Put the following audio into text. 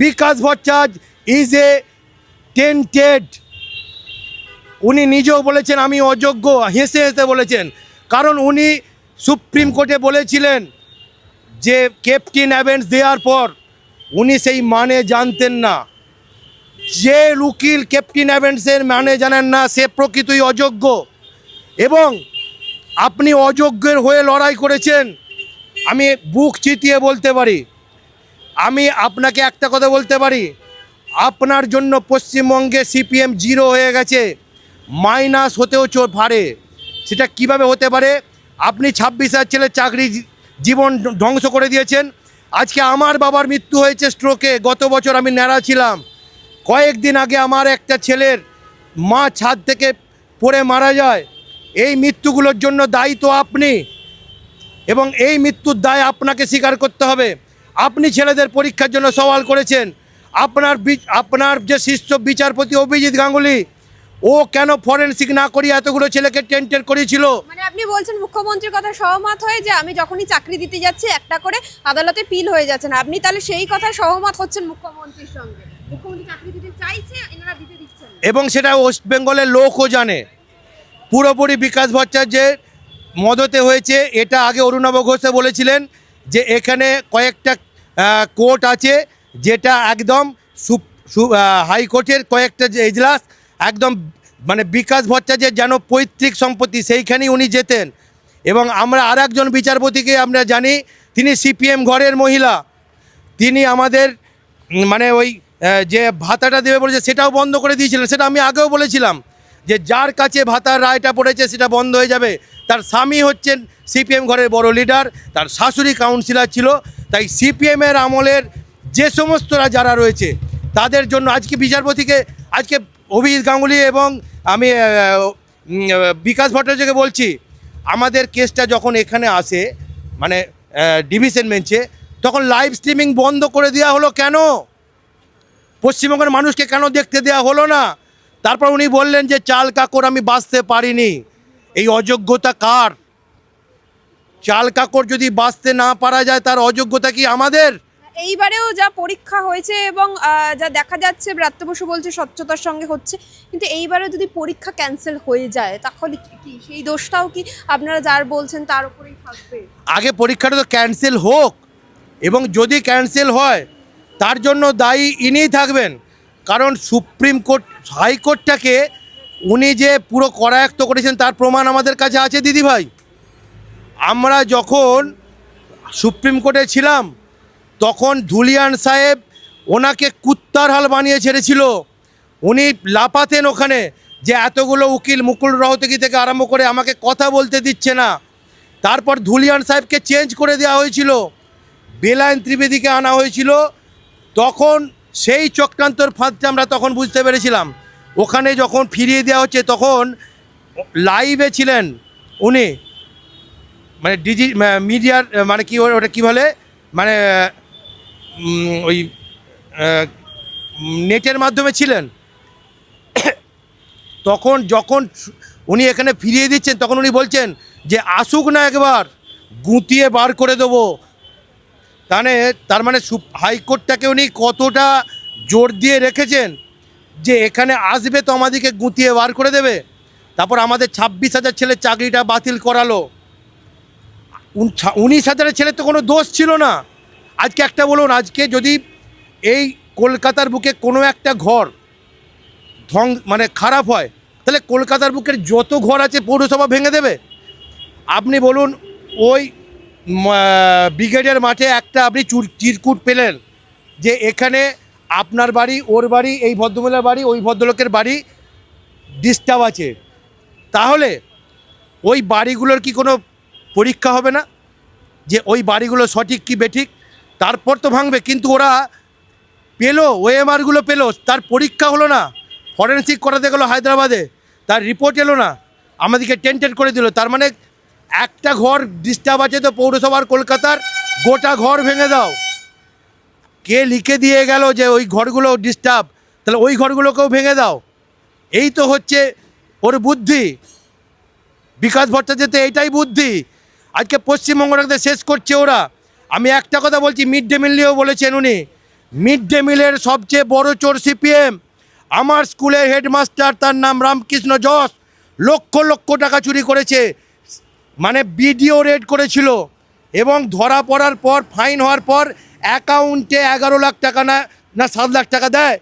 Bikash Bhattacharya is a tainted উনি নিজেও বলেছেন, আমি অযোগ্য, হেসে হেসে বলেছেন। কারণ উনি সুপ্রিম কোর্টে বলেছিলেন যে ক্যাপ্টেন অ্যাভেন্স দেওয়ার পর উনি সেই মানে জানতেন না। যে উকিল ক্যাপ্টেন অ্যাভেন্সের মানে জানেন না, সে প্রকৃতই অযোগ্য। এবং আপনি অযোগ্যের হয়ে লড়াই করেছেন, আমি বুক চিতিয়ে বলতে পারি আমি আপনাকে একটা কথা বলতে পারি। আপনার জন্য পশ্চিমবঙ্গে সিপিএম জিরো হয়ে গেছে, মাইনাস হতেও চোর পারে। সেটা কীভাবে হতে পারে? আপনি ছাব্বিশ হাজার ছেলের চাকরি জীবন ধ্বংস- করে দিয়েছেন। আজকে আমার বাবার মৃত্যু হয়েছে স্ট্রোকে গত বছর আমি ন্যাড়া ছিলাম। কয়েকদিন আগে আমার একটা ছেলের মা ছাদ থেকে পড়ে মারা যায়। এই মৃত্যুগুলোর জন্য দায়ী তো আপনি। এবং এই মৃত্যুর দায় আপনাকে স্বীকার করতে হবে। আপনি ছেলেদের পরীক্ষার জন্য সওয়াল করেছেন। আপনার আপনার যে শীর্ষ বিচারপতি অভিজিৎ গাঙ্গুলি ও কেন ফরেনসিক না করিয়ে এতগুলো ছেলেকে টেন্টেড করেছিল? মানে আপনি বলছেন মুখ্যমন্ত্রীর কথা সহমত হয়ে যে আমি যখনই চাকরি দিতে যাচ্ছি একটা করে আদালতে পিল হয়ে যাচ্ছেন আপনি তাহলে সেই কথা সহমত হচ্ছেন মুখ্যমন্ত্রীর সঙ্গে। মুখ্যমন্ত্রী চাকরি দিতে চাইছে এনারা দিতে দিচ্ছেন এবং সেটা ওয়েস্ট বেঙ্গলের লোকও জানে। পুরোপুরি বিকাশ ভট্টাচার্যের মদতে হয়েছে এটা আগে অরুণাব ঘোষে বলেছিলেন। যে এখানে কয়েকটা কোর্ট আছে যেটা একদম হাইকোর্টের কয়েকটা যে এজলাস একদম মানে বিকাশ ভট্টাচার্যের যেন পৈতৃক সম্পত্তি সেইখানেই উনি যেতেন। এবং আমরা আর একজন বিচারপতিকে আমরা জানি, তিনি সিপিএম ঘরের মহিলা। তিনি আমাদের মানে ওই যে ভাতাটা দেবে বলেছে সেটাও বন্ধ করে দিয়েছিলেন, সেটা আমি আগেও বলেছিলাম। যে যার কাছে ভাতার রায়টা পড়েছে সেটা বন্ধ হয়ে যাবে। তার স্বামী হচ্ছেন সিপিএম ঘরের বড় লিডার, তার শাশুড়ি কাউন্সিলর ছিল, তাই সিপিএমের আমলের যে সমস্তরা যারা রয়েছে, তাদের জন্য আজকে বিচারপতিকে, আজকে অভিজিৎ গাঙ্গুলি এবং আমি বিকাশ ভট্টাচার্যকে বলছি, আমাদের কেসটা যখন এখানে আসে মানে ডিভিশন বেঞ্চে তখন লাইভ স্ট্রিমিং বন্ধ করে দেওয়া হলো কেন? পশ্চিমবঙ্গের মানুষকে কেন দেখতে দেওয়া হলো না? তারপর উনি বললেন যে চাল কাকর আমি বাঁচতে পারিনি। এই অযোগ্যতা কার? চাল কাকর যদি বাঁচতে না পারা যায় তার অযোগ্যতা কি আমাদের? এইবারেও যা পরীক্ষা হয়েছে এবং যা দেখা যাচ্ছে ব্রাত্য বসু বলছে স্বচ্ছতার সঙ্গে হচ্ছে কিন্তু এইবারেও যদি পরীক্ষা ক্যান্সেল হয়ে যায় তাহলে কি- কি সেই দোষটাও কি আপনারা যার বলছেন তার উপরেই থাকবে? আগে পরীক্ষাটা তো ক্যান্সেল হোক এবং যদি ক্যান্সেল হয় তার জন্য দায়ী ইনিই থাকবেন। কারণ সুপ্রিম কোর্ট হাইকোর্টটাকে উনি যে পুরো করায়ত্ত করেছেন তার প্রমাণ আমাদের কাছে আছে দিদিভাই আমরা যখন সুপ্রিম কোর্টে ছিলাম, তখন ধুলিয়ান সাহেব ওনাকে কুত্তার হাল বানিয়ে ছেড়েছিল। উনি লাপাতেন ওখানে যে এতগুলো উকিল মুকুল রহতকি থেকে আরম্ভ করে আমাকে কথা বলতে দিচ্ছে না। তারপর ধুলিয়ান সাহেবকে চেঞ্জ করে দেওয়া হয়েছিল। বেলায়ন ত্রিবেদীকে আনা হয়েছিল। তখন সেই চক্রান্তর ফাঁদটা আমরা তখন বুঝতে পেরেছিলাম। ওখানে যখন ফিরিয়ে দেওয়া হচ্ছে তখন লাইভে ছিলেন উনি। মানে ডিজি মিডিয়ার মানে কি ওটা কী বলে? মানে ওই নেটের মাধ্যমে ছিলেন। তখন যখন উনি এখানে ফিরিয়ে দিচ্ছেন তখন উনি বলছেন যে, আসুক না একবার, গুঁতিয়ে বার করে দেবো। তাহলে তার মানে হাইকোর্টটাকে উনি কতটা জোর দিয়ে রেখেছেন যে এখানে আসবে তো আমাদেরকে গুঁতিয়ে বার করে দেবে। তারপর আমাদের ছাব্বিশ হাজার ছেলের চাকরিটা বাতিল করালো। উনিশ হাজারের ছেলের তো কোনো দোষ ছিল না। আজকে একটা বলুন, আজকে যদি এই কলকাতার বুকে কোনো একটা ঘর ধ্বং মানে খারাপ হয়, তাহলে কলকাতার বুকের যত ঘর আছে পৌরসভা ভেঙে দেবে। আপনি বলুন, ওই ব্রিগেডের মাঠে একটা আপনি চুর চিরকুট পেলেন যে এখানে আপনার বাড়ি, ওর বাড়ি, এই ভদ্রমহিলার বাড়ি, ওই ভদ্রলোকের বাড়ি ডিস্টার্ব আছে। তাহলে ওই বাড়িগুলোর কি কোনো পরীক্ষা হবে না? যে ওই বাড়িগুলো সঠিক কি বেঠিক? তারপর তো ভাঙবে, কিন্তু ওরা পেল ওএমআরগুলো পেল, তার পরীক্ষা হলো না। ফরেন্সিক করাতে গেলো হায়দ্রাবাদে, তার রিপোর্ট এলো না। আমাদেরকে টেন্টেড করে দিল, তার মানে একটা ঘর ডিস্টার্ব আছে তো পৌরসভার কলকাতার, গোটা ঘর ভেঙে দাও। কে লিখে দিয়ে গেল যে ওই ঘরগুলো ডিস্টার্ব তাহলে ওই ঘরগুলোকেও ভেঙে দাও। এই তো হচ্ছে ওর বুদ্ধি। বিকাশ ভট্টাচার্য এইটাই বুদ্ধি। আজকে পশ্চিমবঙ্গটাকে শেষ করছে ওরা। আমি একটা কথা বলছি, মিড ডে মিল নিয়েও বলেছেন উনি। মিড ডে মিলের সবচেয়ে বড় চোর সিপিএম। আমার স্কুলের হেডমাস্টার তার নাম রামকৃষ্ণ যশ লক্ষ লক্ষ টাকা চুরি করেছে। মানে বিডিও রেড করেছিল এবং ধরা পড়ার পর ফাইন হওয়ার পর অ্যাকাউন্টে এগারো লাখ টাকা না না সাত লাখ টাকা দেয়।